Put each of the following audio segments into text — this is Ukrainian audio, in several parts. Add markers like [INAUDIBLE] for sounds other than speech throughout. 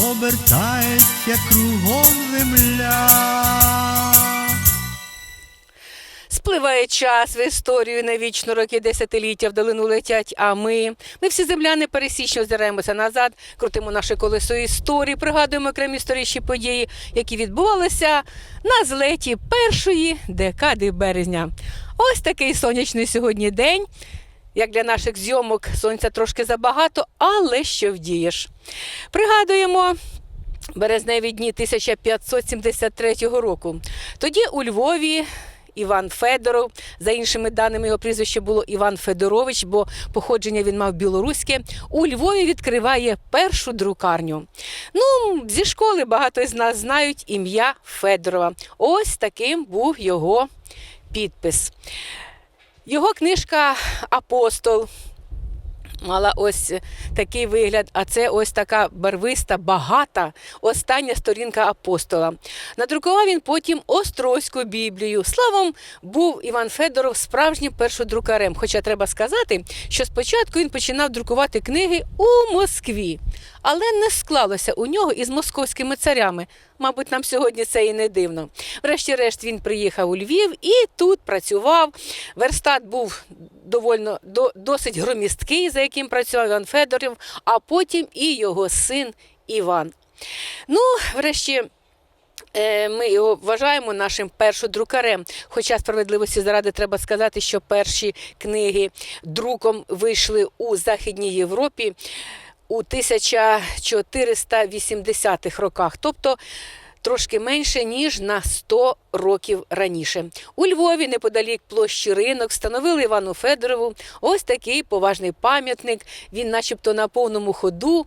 обертається кругом земля. Спливає час в історію на вічно роки десятиліття в долину летять. А ми, ми всі земляни пересічно озираємося назад, крутимо наше колесо історії, пригадуємо окремі історичні події, які відбувалися на злеті першої декади березня. Ось такий сонячний сьогодні день. Як для наших зйомок сонця трошки забагато, але що вдієш. Пригадуємо березневі дні 1573 року. Тоді у Львові Іван Федоров, за іншими даними його прізвище було Іван Федорович, бо походження він мав білоруське. У Львові відкриває першу друкарню. Ну, зі школи багато з нас знають ім'я Федорова. Ось таким був його підпис. Його книжка Апостол мала ось такий вигляд, а це ось така барвиста, багата остання сторінка апостола. Надрукував він потім Острозьку Біблію. Славом був Іван Федоров справжнім першодрукарем. Хоча треба сказати, що спочатку він починав друкувати книги у Москві, але не склалося у нього із московськими царями. Мабуть, нам сьогодні це і не дивно. Врешті-решт він приїхав у Львів і тут працював. Верстат був довольно до, досить громісткий, за яким працював Іван Федорів, а потім і його син Іван. Ну, врешті. е, Ми його вважаємо нашим першодрукарем. Хоча справедливості заради треба сказати, що перші книги друком вийшли у Західній Європі у 1480-х роках, тобто трошки менше ніж на 100 років раніше. У Львові, неподалік площі ринок, встановили Івану Федорову ось такий поважний пам'ятник. Він, начебто, на повному ходу.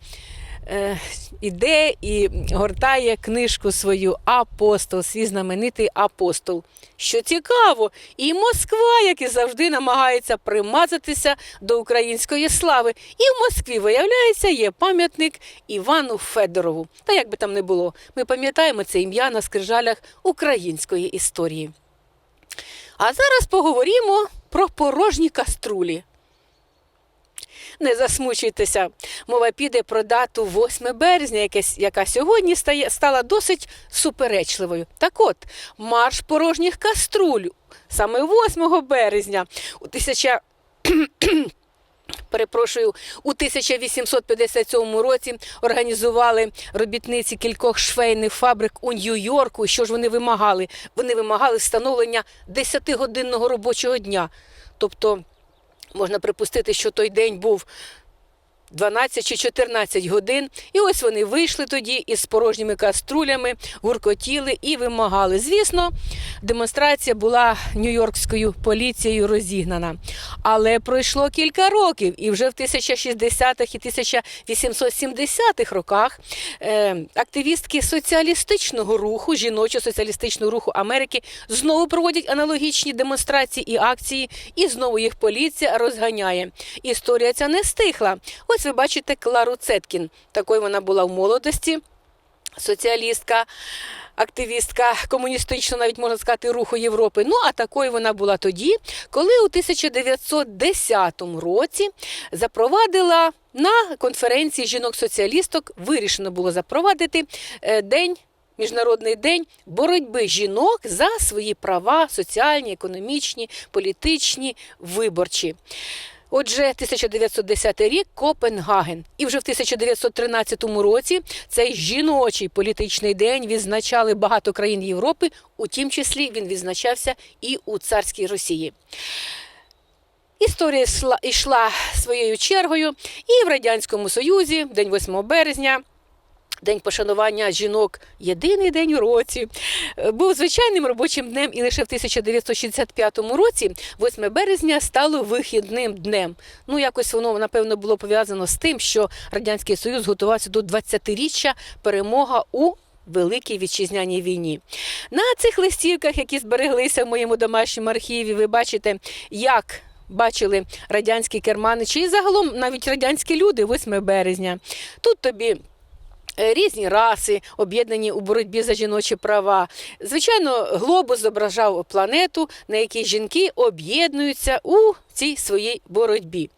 Е, Іде і гортає книжку свою апостол, свій знаменитий апостол. Що цікаво, і Москва, як і завжди, намагається примазатися до української слави. І в Москві, виявляється, є пам'ятник Івану Федорову. Та як би там не було, ми пам'ятаємо це ім'я на скрижалях української історії. А зараз поговоримо про порожні каструлі. Не засмучуйтеся. Мова піде про дату 8 березня, яка сьогодні стає, стала досить суперечливою. Так от, марш порожніх каструль саме 8 березня у 1000 Перепрошую, у 1857 році організували робітниці кількох швейних фабрик у Нью-Йорку. Що ж вони вимагали? Вони вимагали встановлення 10-годинного робочого дня. Тобто можна припустити, що той день був 12 чи 14 годин. І ось вони вийшли тоді із порожніми каструлями, гуркотіли і вимагали. Звісно, демонстрація була нью-йоркською поліцією розігнана. Але пройшло кілька років, і вже в 1060-х і 1870-х роках е, активістки соціалістичного руху, жіночо-соціалістичного руху Америки знову проводять аналогічні демонстрації і акції, і знову їх поліція розганяє. Історія ця не стихла. Ось ви бачите Клару Цеткін. Такою вона була в молодості соціалістка, активістка комуністичного, навіть можна сказати, руху Європи. Ну а такою вона була тоді, коли у 1910 році запровадила на конференції жінок-соціалісток, вирішено було запровадити е, день. Міжнародний день боротьби жінок за свої права соціальні, економічні, політичні, виборчі. Отже, 1910 рік Копенгаген. І вже в 1913 році цей жіночий політичний день відзначали багато країн Європи, у тім числі він відзначався і у царській Росії. Історія йшла, своєю чергою і в Радянському Союзі, день 8 березня. День пошанування жінок єдиний день у році. е, Був звичайним робочим днем, і лише в 1965 році, 8 березня, стало вихідним днем. Ну, якось воно, напевно, було пов'язано з тим, що Радянський Союз готувався до 20-річчя перемога у Великій вітчизняній війні. На цих листівках, які збереглися в моєму домашньому архіві, ви бачите, як бачили радянські керманичі і загалом навіть радянські люди 8 березня. Тут тобі різні раси, об'єднані у боротьбі за жіночі права. Звичайно, глобус зображав планету, на якій жінки об'єднуються у цій своїй боротьбі.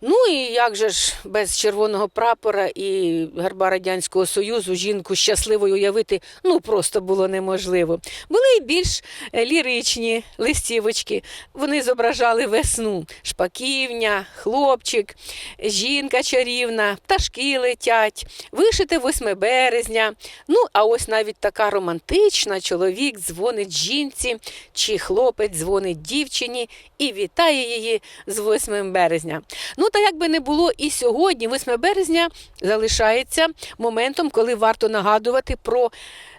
Ну і як же ж без червоного прапора і герба Радянського Союзу жінку щасливою уявити ну просто було неможливо. Були й більш е, ліричні листівочки. Вони зображали весну, шпаківня, хлопчик, жінка чарівна, пташки летять, вишите 8 березня. Ну, а ось навіть така романтична чоловік дзвонить жінці, чи хлопець дзвонить дівчині і вітає її з 8 березня. Ну, та як би не було, і сьогодні, 8 березня, залишається моментом, коли варто нагадувати про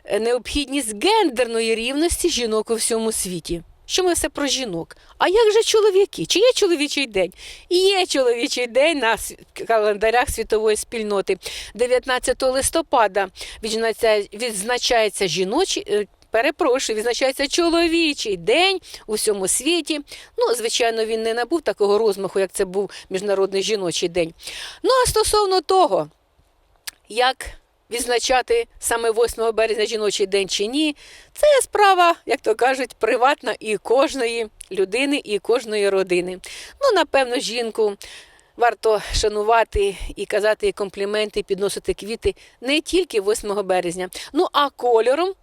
е, необхідність гендерної рівності жінок у всьому світі. Що ми все про жінок? А як же чоловіки? Чи є чоловічий день? Є чоловічий день на календарях світової спільноти. 19 листопада відзначається, відзначається жіночий. Перепрошую, відзначається чоловічий день у всьому світі. Ну, звичайно, він не набув такого розмаху, як це був Міжнародний жіночий день. Ну, а стосовно того, як відзначати саме 8 березня жіночий день чи ні, це справа, як то кажуть, приватна і кожної людини, і кожної родини. Ну, напевно, жінку. Варто шанувати і казати їй компліменти, підносити квіти не тільки 8 березня, ну а кольором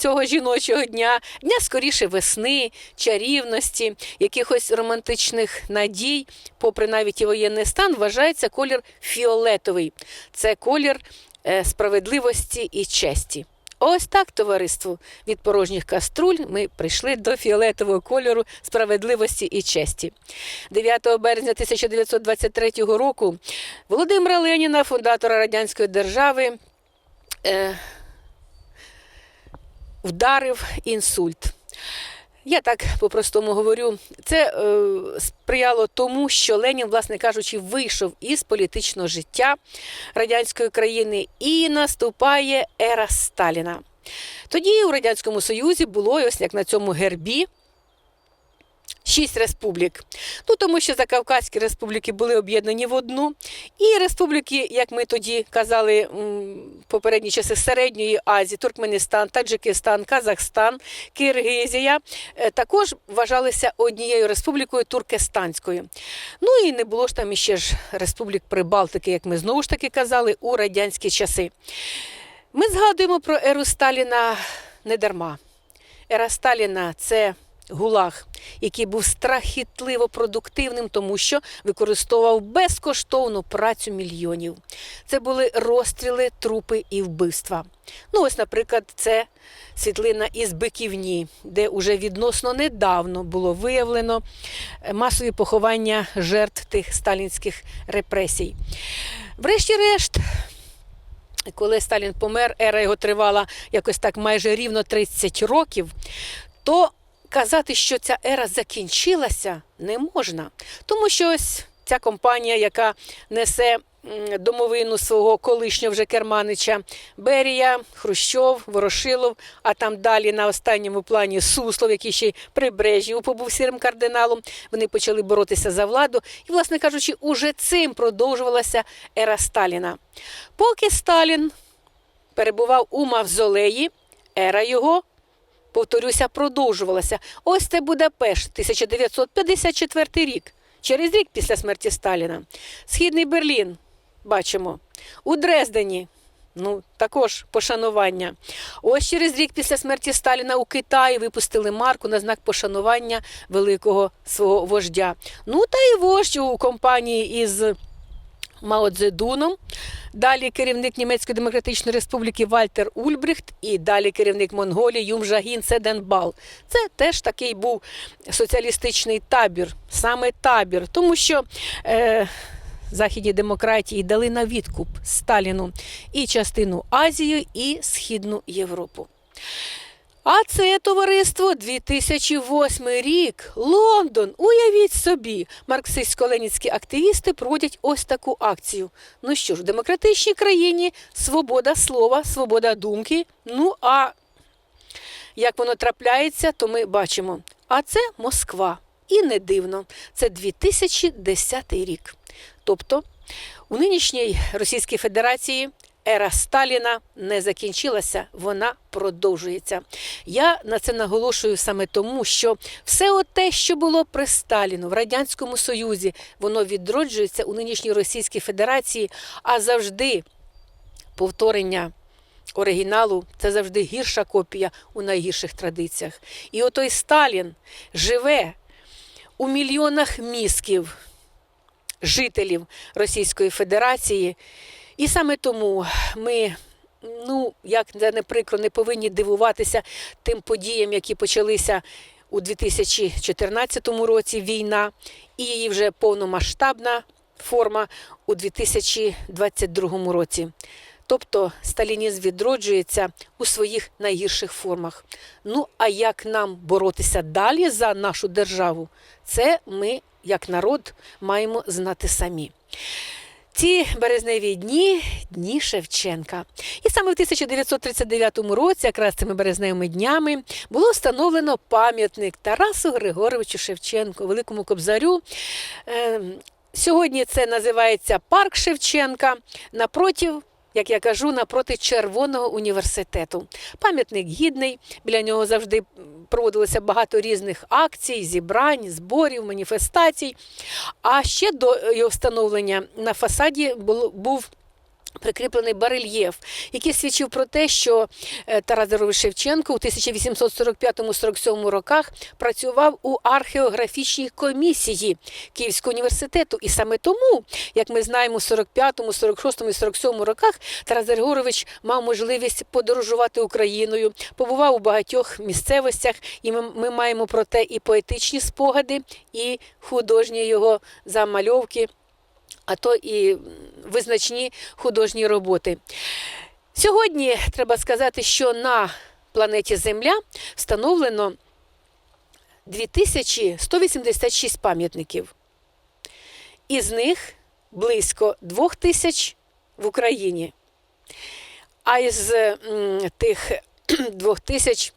цього жіночого дня, дня скоріше весни, чарівності, якихось романтичних надій, попри навіть і воєнний стан, вважається колір фіолетовий. Це колір е, справедливості і честі. Ось так, товариство, від порожніх каструль ми прийшли до фіолетового кольору справедливості і честі. 9 березня 1923 року Володимира Леніна, фундатора Радянської держави, е, вдарив інсульт. Я так по-простому говорю, це е, сприяло тому, що Ленін, власне кажучи, вийшов із політичного життя радянської країни і наступає ера Сталіна. Тоді у Радянському Союзі було ось як на цьому гербі. Шість республік. Ну тому що Закавказькі республіки були об'єднані в одну, і республіки, як ми тоді казали м, попередні часи Середньої Азії, Туркменістан, Таджикистан, Казахстан, Киргизія, е, також вважалися однією республікою туркестанською. Ну і не було ж там іще ж республік Прибалтики, як ми знову ж таки казали, у радянські часи. Ми згадуємо про еру Сталіна не дарма. Ера Сталіна це гулаг, який був страхітливо продуктивним, тому що використовував безкоштовну працю мільйонів. Це були розстріли, трупи і вбивства. Ну, ось, наприклад, це світлина із Биківні, де уже відносно недавно було виявлено е, масові поховання жертв тих сталінських репресій. Врешті-решт, коли Сталін помер, ера його тривала якось так майже рівно 30 років, то казати, що ця ера закінчилася, не можна. Тому що ось ця компанія, яка несе домовину свого колишнього вже керманича Берія, Хрущов, Ворошилов, а там далі на останньому плані Суслов, який ще й при Брежнєву побув сірим кардиналом. Вони почали боротися за владу. І, власне кажучи, уже цим продовжувалася ера Сталіна. Поки Сталін перебував у Мавзолеї, ера його повторюся, продовжувалася. Ось це Будапешт, 1954 рік, через рік після смерті Сталіна. Східний Берлін, бачимо. У Дрездені. Ну, також пошанування. Ось через рік після смерті Сталіна у Китаї випустили марку на знак пошанування великого свого вождя. Ну та й вождь у компанії із Мао Цзедуном, далі керівник Німецької Демократичної Республіки Вальтер Ульбрихт і далі керівник Монголії Юмжагін Седенбал. Це теж такий був соціалістичний табір, саме табір, тому що е, західні демократії дали на відкуп Сталіну і частину Азії, і Східну Європу. А це товариство 2008 рік. Лондон. Уявіть собі, марксистсько-ленінські активісти проводять ось таку акцію. Ну що ж, в демократичній країні свобода слова, свобода думки. Ну а як воно трапляється, то ми бачимо. А це Москва. І не дивно, це 2010 рік. Тобто у нинішній Російській Федерації ера Сталіна не закінчилася, вона продовжується. Я на це наголошую саме тому, що все те, що було при Сталіну в Радянському Союзі, воно відроджується у нинішній Російській Федерації, а завжди повторення оригіналу це завжди гірша копія у найгірших традиціях. І отой Сталін живе у мільйонах мізків жителів Російської Федерації. І саме тому ми, ну як це не прикро, не повинні дивуватися тим подіям, які почалися у 2014 році війна, і її вже повномасштабна форма у 2022 році. Тобто сталінізм відроджується у своїх найгірших формах. Ну а як нам боротися далі за нашу державу, це ми, як народ, маємо знати самі. Ці березневі дні дні Шевченка. І саме в 1939 році, якраз цими березневими днями, було встановлено пам'ятник Тарасу Григоровичу Шевченку, великому кобзарю. Е, Сьогодні це називається парк Шевченка напротив. Як я кажу, напроти Червоного університету. Пам'ятник гідний, біля нього завжди проводилося багато різних акцій, зібрань, зборів, маніфестацій. А ще до його встановлення на фасаді був прикріплений барельєф, який свідчив про те, що е, Тарас Григорович Шевченко у 1845-47 роках працював у археографічній комісії Київського університету. І саме тому, як ми знаємо, у 45-му, 46-му і 47-му роках Тарас Григорович мав можливість подорожувати Україною, побував у багатьох місцевостях, і ми, ми маємо про те і поетичні спогади, і художні його замальовки а то і визначні художні роботи. Сьогодні треба сказати, що на планеті Земля встановлено 2186 пам'ятників. Із них близько 2000 в Україні. А із тих [CLEARS THROAT] 2000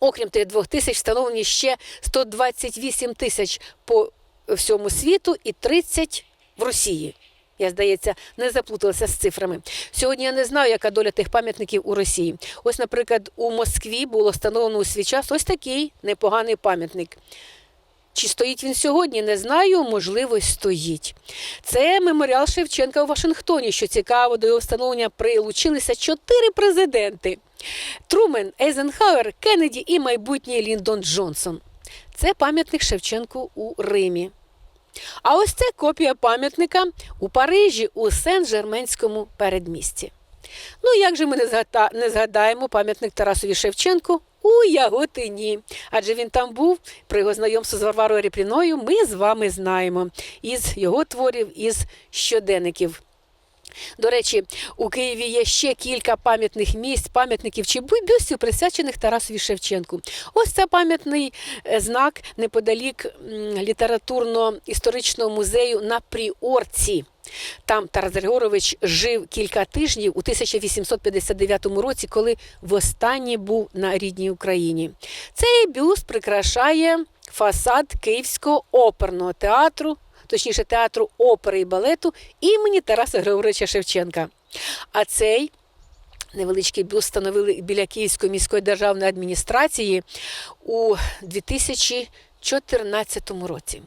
Окрім тих двох тисяч, встановлені ще 128 тисяч по всьому світу і 30 в Росії. Я, здається, не заплуталася з цифрами. Сьогодні я не знаю, яка доля тих пам'ятників у Росії. Ось, наприклад, у Москві було встановлено у свій час ось такий непоганий пам'ятник. Чи стоїть він сьогодні, не знаю, можливо, стоїть. Це меморіал Шевченка у Вашингтоні. Що цікаво, до його встановлення прилучилися чотири президенти: Трумен, Ейзенхауер, Кеннеді і майбутній Ліндон Джонсон. Це пам'ятник Шевченку у Римі. А ось це копія пам'ятника у Парижі у Сен-Жерменському передмісті. Ну як же ми не згада- не згадаємо пам'ятник Тарасові Шевченку у Яготині? Адже він там був при його знайомстві з Варварою Ріпріною. Ми з вами знаємо із його творів, із щоденників. До речі, у Києві є ще кілька пам'ятних місць, пам'ятників чи бюстів, присвячених Тарасові Шевченку. Ось це пам'ятний е, знак неподалік літературно-історичного музею на Пріорці. Там Тарас Григорович жив кілька тижнів у 1859 році, коли востаннє був на рідній Україні. Цей бюст прикрашає фасад Київського оперного театру, точніше театру опери і балету імені Тараса Григоровича Шевченка. А цей невеличкий бюст встановили біля Київської міської державної адміністрації у 2014 році.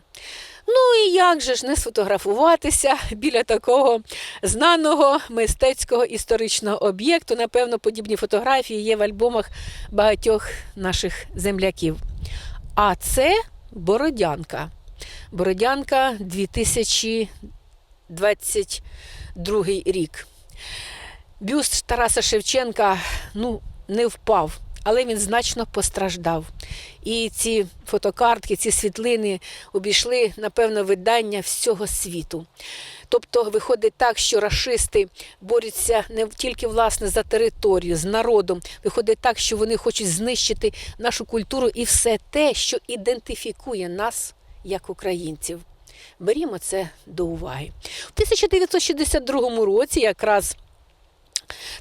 Ну і як же ж не сфотографуватися біля такого знаного мистецького історичного об'єкту? Напевно, подібні фотографії є в альбомах багатьох наших земляків. А це Бородянка. Бородянка 2022 рік. Бюст Тараса Шевченка ну, не впав, але він значно постраждав. І ці фотокартки, ці світлини обійшли, напевно, видання всього світу. Тобто виходить так, що рашисти борються не тільки власне за територію, з народом. Виходить так, що вони хочуть знищити нашу культуру і все те, що ідентифікує нас як українців. Берімо це до уваги. У 1962 році якраз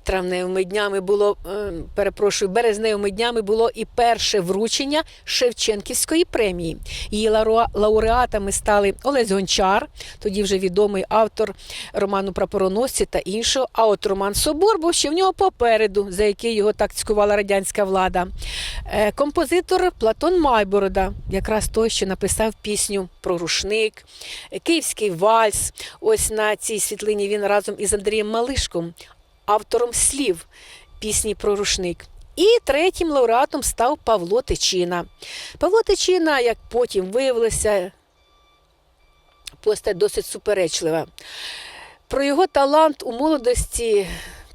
травневими днями було, е, перепрошую, березневими днями було і перше вручення Шевченківської премії. Її лауреатами стали Олесь Гончар, тоді вже відомий автор роману Прапороносці та іншого. А от Роман Собор був ще в нього попереду, за який його так цькувала радянська влада. Е, Композитор Платон Майборода, якраз той, що написав пісню про рушник, Київський вальс. Ось на цій світлині він разом із Андрієм Малишком автором слів пісні про рушник. І третім лауреатом став Павло Тичина. Павло Тичина, як потім виявилося, постать досить суперечлива. Про його талант у молодості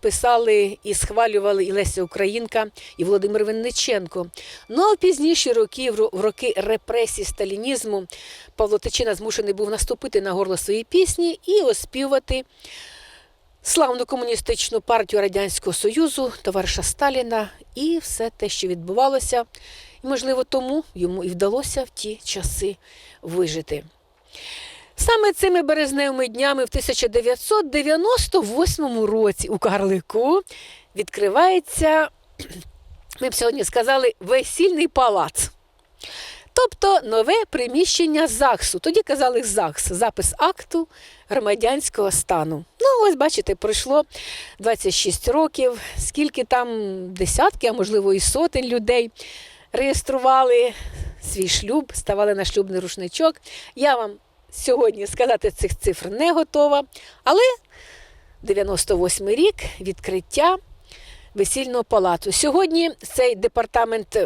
писали і схвалювали і Леся Українка, і Володимир Винниченко. Ну а в пізніші роки, в роки репресій сталінізму, Павло Тичина змушений був наступити на горло своєї пісні і оспівати славну комуністичну партію Радянського Союзу, товариша Сталіна і все те, що відбувалося. І, можливо, тому йому і вдалося в ті часи вижити. Саме цими березневими днями в 1998 році у Карлику відкривається, [CLEARS THROAT] ми б сьогодні сказали, весільний палац. Тобто нове приміщення ЗАГСу. Тоді казали ЗАГС, запис акту громадянського стану. Ну, ось бачите, пройшло 26 років, скільки там десятки, а можливо і сотень людей реєстрували свій шлюб, ставали на шлюбний рушничок. Я вам сьогодні сказати цих цифр не готова, але 98 рік відкриття весільного палацу. Сьогодні цей департамент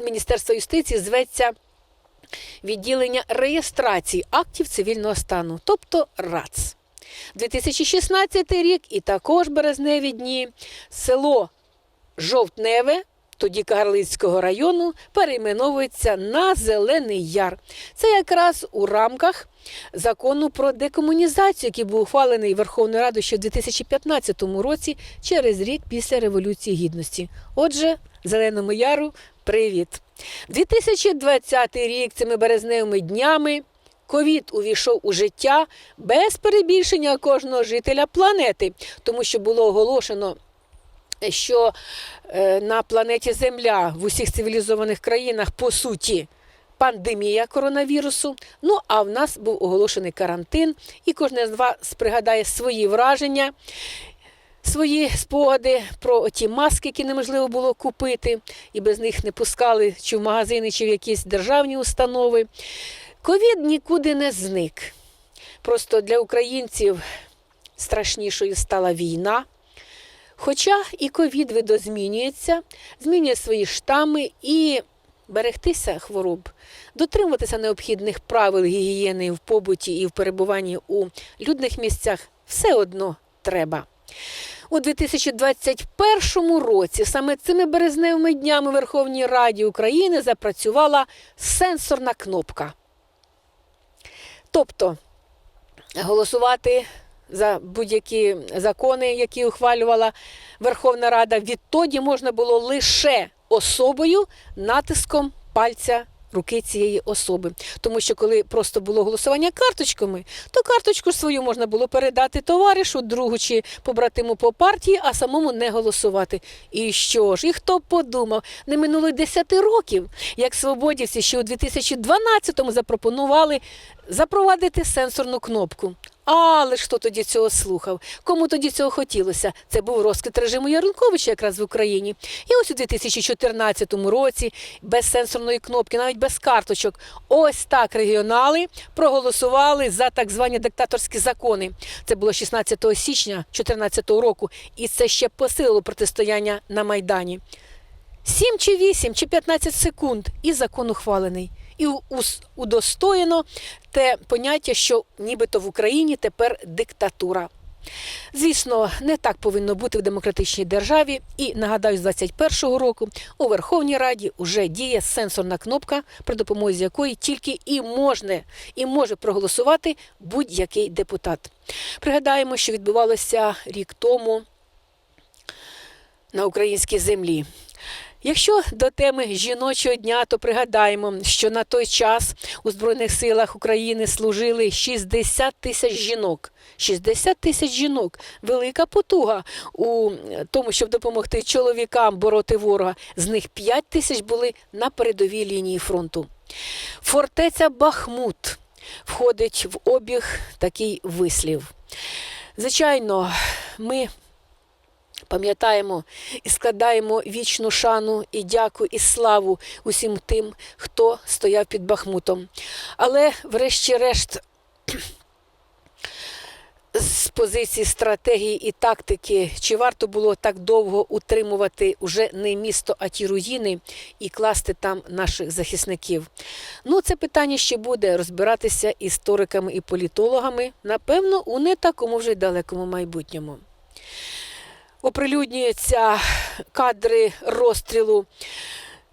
Міністерства юстиції зветься відділення реєстрації актів цивільного стану, тобто РАЦ. 2016 рік і також березневі дні село Жовтневе, тоді Карлицького району, перейменовується на Зелений Яр. Це якраз у рамках закону про декомунізацію, який був ухвалений Верховною Радою ще в 2015 році, через рік після Революції Гідності. Отже, Зеленому Яру привіт! 2020 рік цими березневими днями ковід увійшов у життя без перебільшення кожного жителя планети, тому що було оголошено що е, на планеті Земля в усіх цивілізованих країнах по суті пандемія коронавірусу. Ну а в нас був оголошений карантин, і кожен з вас пригадає свої враження. Свої спогади про ті маски, які неможливо було купити, і без них не пускали чи в магазини, чи в якісь державні установи. Ковід нікуди не зник. Просто для українців страшнішою стала війна. Хоча і ковід видозмінюється, змінює свої штами і берегтися хвороб, дотримуватися необхідних правил гігієни в побуті і в перебуванні у людних місцях все одно треба. У 2021 році саме цими березневими днями Верховній Раді України запрацювала сенсорна кнопка. Тобто голосувати за будь-які закони, які ухвалювала Верховна Рада, відтоді можна було лише особою натиском пальця руки цієї особи. Тому що коли просто було голосування карточками, то карточку свою можна було передати товаришу, другу чи побратиму по партії, а самому не голосувати. І що ж? І хто подумав? Не минуло й 10 років, як свободівці ще у 2012-му запропонували запровадити сенсорну кнопку. Але ж хто тоді цього слухав? Кому тоді цього хотілося? Це був розквіт режиму Ярунковича якраз в Україні. І ось у 2014 році без сенсорної кнопки, навіть без карточок, ось так регіонали проголосували за так звані диктаторські закони. Це було 16 січня 2014 року, і це ще посилило протистояння на Майдані. 7 чи 8 чи 15 секунд, і закон ухвалений. І удостоєно те поняття, що нібито в Україні тепер диктатура. Звісно, не так повинно бути в демократичній державі. І нагадаю, з 21-го року у Верховній Раді вже діє сенсорна кнопка, при допомозі якої тільки і можна і може проголосувати будь-який депутат. Пригадаємо, що відбувалося рік тому на українській землі. Якщо до теми жіночого дня, то пригадаємо, що на той час у Збройних силах України служили 60 тисяч жінок. 60 тисяч жінок. Велика потуга у тому, щоб допомогти чоловікам бороти ворога. З них 5 тисяч були на передовій лінії фронту. Фортеця Бахмут входить в обіг такий вислів. Звичайно, ми пам'ятаємо і складаємо вічну шану і дяку і славу усім тим, хто стояв під Бахмутом. Але, врешті-решт, з позиції стратегії і тактики, чи варто було так довго утримувати уже не місто, а ті руїни і класти там наших захисників? Ну, це питання ще буде розбиратися істориками і політологами, напевно, у не такому вже й далекому майбутньому. Оприлюднюються кадри розстрілу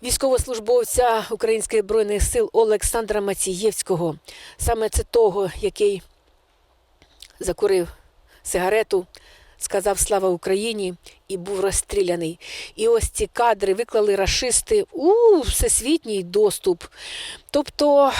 військовослужбовця Українських збройних сил Олександра Мацієвського, саме це того, який закурив сигарету, сказав Слава Україні і був розстріляний. І ось ці кадри виклали рашисти у всесвітній доступ. Тобто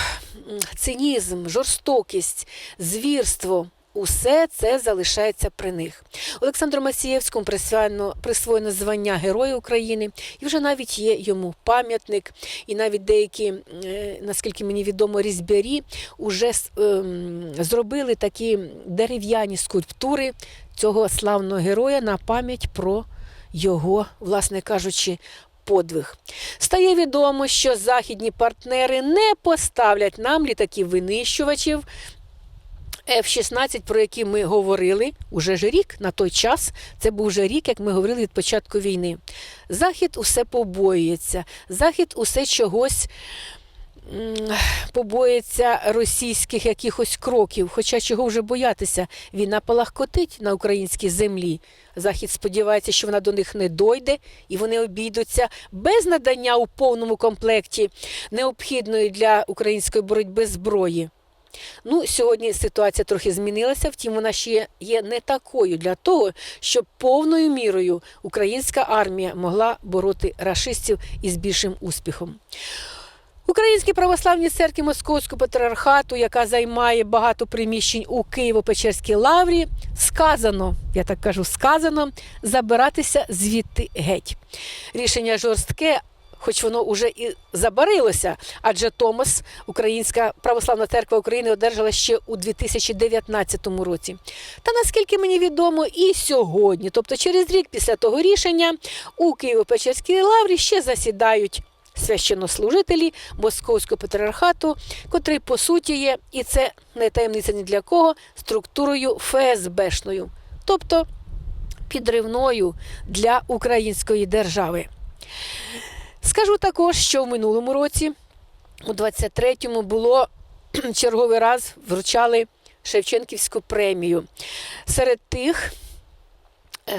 цинізм, жорстокість, звірство. Усе це залишається при них. Олександру Масієвському присвоєно, присвоєно звання Героя України, і вже навіть є йому пам'ятник, і навіть деякі, е, наскільки мені відомо, різьбярі вже ем, зробили такі дерев'яні скульптури цього славного героя на пам'ять про його, власне кажучи, подвиг. Стає відомо, що західні партнери не поставлять нам літаків винищувачів. F-16, про які ми говорили, уже ж рік на той час, це був вже рік, як ми говорили від початку війни. Захід усе побоюється, Захід усе чогось побоїться російських якихось кроків. Хоча чого вже боятися, війна палахкотить на українській землі. Захід сподівається, що вона до них не дойде, і вони обійдуться без надання у повному комплекті необхідної для української боротьби зброї. Ну, сьогодні ситуація трохи змінилася, втім, вона ще є не такою для того, щоб повною мірою українська армія могла бороти рашистів із більшим успіхом. Українській православній церкві Московського патріархату, яка займає багато приміщень у Києво-Печерській лаврі, сказано, я так кажу, сказано, забиратися звідти геть. Рішення жорстке, хоч воно вже і забарилося, адже Томас, Українська православна церква України, одержала ще у 2019 році. Та наскільки мені відомо, і сьогодні, тобто через рік після того рішення, у Києво-Печерській лаврі ще засідають священнослужителі Московського патріархату, котрий по суті є, і це не таємниця ні для кого, структурою ФСБшною, тобто підривною для української держави. Скажу також, що в минулому році, у 23-му, було [CLEARS THROAT] черговий раз вручали Шевченківську премію. Серед тих,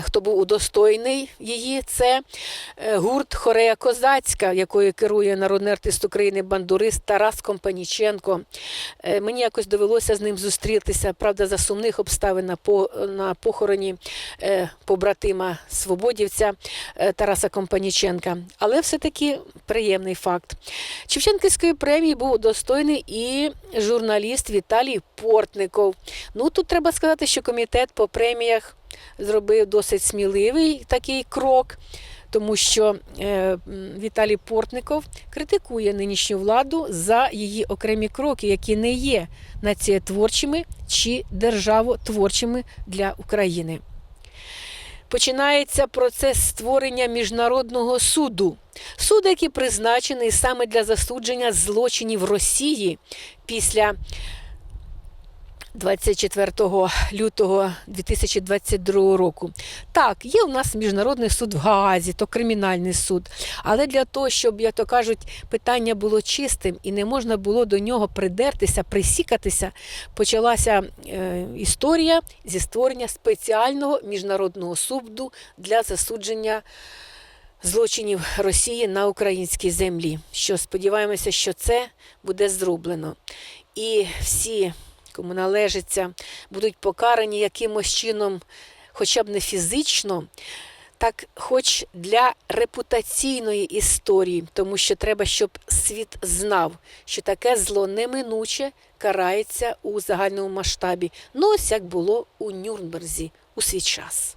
хто був удостойний її, це е, гурт Хорея Козацька, якою керує народний артист України бандурист Тарас Компаніченко. Е, Мені якось довелося з ним зустрітися, правда, за сумних обставин на, по, на похороні е, побратима Свободівця е, Тараса Компаніченка. Але все-таки приємний факт. Шевченківської премії був удостойний і журналіст Віталій Портников. Ну тут треба сказати, що комітет по преміях зробив досить сміливий такий крок. Тому що е, Віталій Портников критикує нинішню владу за її окремі кроки, які не є націєтворчими чи державотворчими для України. Починається процес створення міжнародного суду. Суд, який призначений саме для засудження злочинів Росії після 24 лютого 2022 року. Так, є у нас міжнародний суд в Гаазі, то кримінальний суд. Але для того, щоб, як то кажуть, питання було чистим і не можна було до нього придертися, присікатися, почалася е, історія зі створення спеціального міжнародного суду для засудження злочинів Росії на українській землі. Що сподіваємося, що це буде зроблено. І всі, кому належиться, будуть покарані якимось чином, хоча б не фізично, так хоч для репутаційної історії, тому що треба, щоб світ знав, що таке зло неминуче карається у загальному масштабі. Ну, ось як було у Нюрнберзі у свій час.